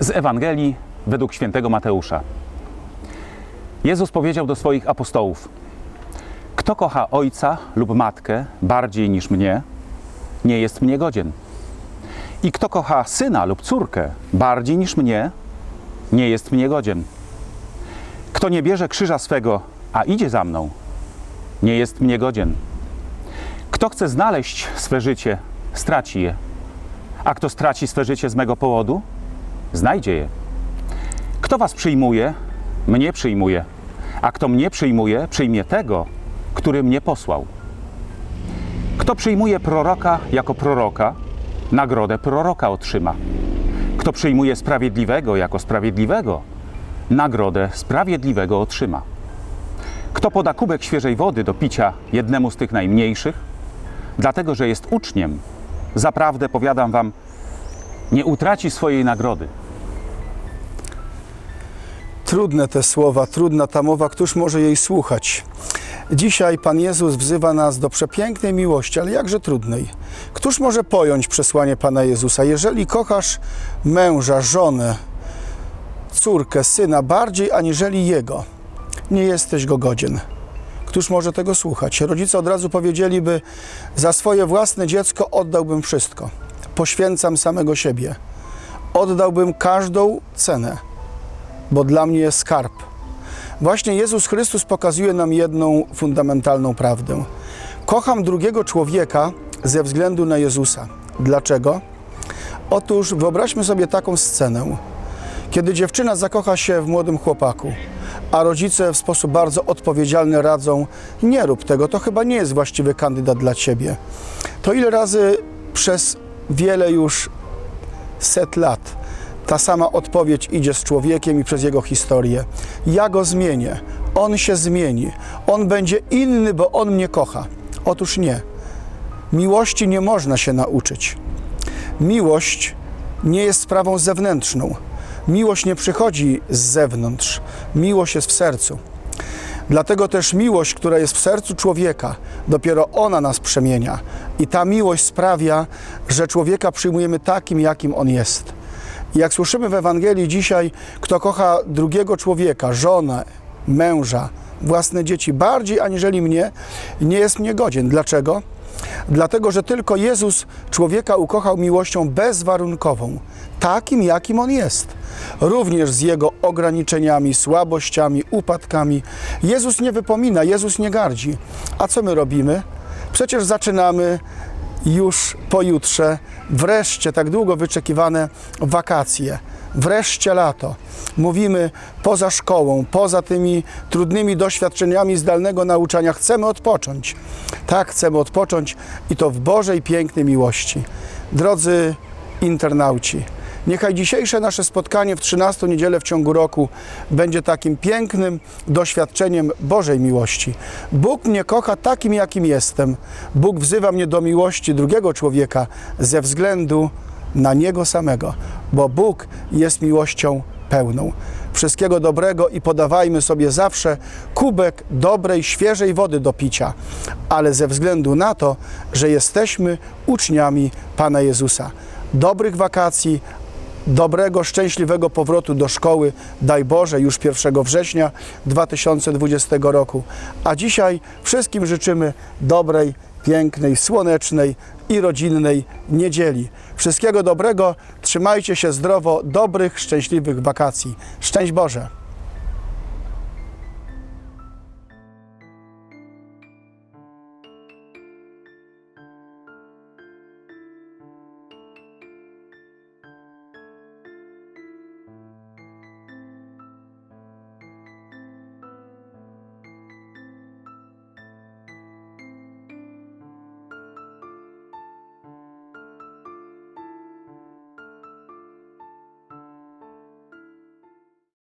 Z Ewangelii według świętego Mateusza. Jezus powiedział do swoich apostołów: Kto kocha ojca lub matkę bardziej niż mnie, nie jest mnie godzien. I kto kocha syna lub córkę bardziej niż mnie, nie jest mnie godzien. Kto nie bierze krzyża swego, a idzie za mną, nie jest mnie godzien. Kto chce znaleźć swe życie, straci je. A kto straci swe życie z mego powodu, znajdzie je. Kto was przyjmuje, mnie przyjmuje. A kto mnie przyjmuje, przyjmie tego, który mnie posłał. Kto przyjmuje proroka jako proroka, nagrodę proroka otrzyma. Kto przyjmuje sprawiedliwego jako sprawiedliwego, nagrodę sprawiedliwego otrzyma. Kto poda kubek świeżej wody do picia jednemu z tych najmniejszych, dlatego że jest uczniem, zaprawdę powiadam wam, nie utraci swojej nagrody. Trudne te słowa, trudna ta mowa, któż może jej słuchać? Dzisiaj Pan Jezus wzywa nas do przepięknej miłości, ale jakże trudnej. Któż może pojąć przesłanie Pana Jezusa? Jeżeli kochasz męża, żonę, córkę, syna bardziej aniżeli Jego, nie jesteś Go godzien. Któż może tego słuchać? Rodzice od razu powiedzieliby, za swoje własne dziecko oddałbym wszystko. Poświęcam samego siebie. Oddałbym każdą cenę bo dla mnie jest skarb. Właśnie Jezus Chrystus pokazuje nam jedną fundamentalną prawdę. Kocham drugiego człowieka ze względu na Jezusa. Dlaczego? Otóż wyobraźmy sobie taką scenę, kiedy dziewczyna zakocha się w młodym chłopaku, a rodzice w sposób bardzo odpowiedzialny radzą: Nie rób tego, to chyba nie jest właściwy kandydat dla ciebie. To ile razy przez wiele już set lat ta sama odpowiedź idzie z człowiekiem i przez jego historię. Ja go zmienię, on się zmieni, on będzie inny, bo on mnie kocha. Otóż nie. Miłości nie można się nauczyć. Miłość nie jest sprawą zewnętrzną. Miłość nie przychodzi z zewnątrz. Miłość jest w sercu. Dlatego też miłość, która jest w sercu człowieka, dopiero ona nas przemienia. I ta miłość sprawia, że człowieka przyjmujemy takim, jakim on jest. Jak słyszymy w Ewangelii dzisiaj, kto kocha drugiego człowieka, żonę, męża, własne dzieci bardziej aniżeli mnie, nie jest mnie godzien. Dlaczego? Dlatego, że tylko Jezus człowieka ukochał miłością bezwarunkową, takim jakim on jest. Również z jego ograniczeniami, słabościami, upadkami. Jezus nie wypomina, Jezus nie gardzi. A co my robimy? Przecież zaczynamy już pojutrze, wreszcie tak długo wyczekiwane wakacje, wreszcie lato. Mówimy poza szkołą, poza tymi trudnymi doświadczeniami zdalnego nauczania, chcemy odpocząć. Tak, chcemy odpocząć i to w Bożej pięknej miłości. Drodzy internauci, Niechaj dzisiejsze nasze spotkanie w 13 niedzielę w ciągu roku będzie takim pięknym doświadczeniem Bożej miłości. Bóg mnie kocha takim, jakim jestem. Bóg wzywa mnie do miłości drugiego człowieka ze względu na Niego samego, bo Bóg jest miłością pełną. Wszystkiego dobrego i podawajmy sobie zawsze kubek dobrej, świeżej wody do picia, ale ze względu na to, że jesteśmy uczniami Pana Jezusa. Dobrych wakacji, dobrego, szczęśliwego powrotu do szkoły, daj Boże, już 1 września 2020 roku. A dzisiaj wszystkim życzymy dobrej, pięknej, słonecznej i rodzinnej niedzieli. Wszystkiego dobrego, trzymajcie się zdrowo, dobrych, szczęśliwych wakacji. Szczęść Boże!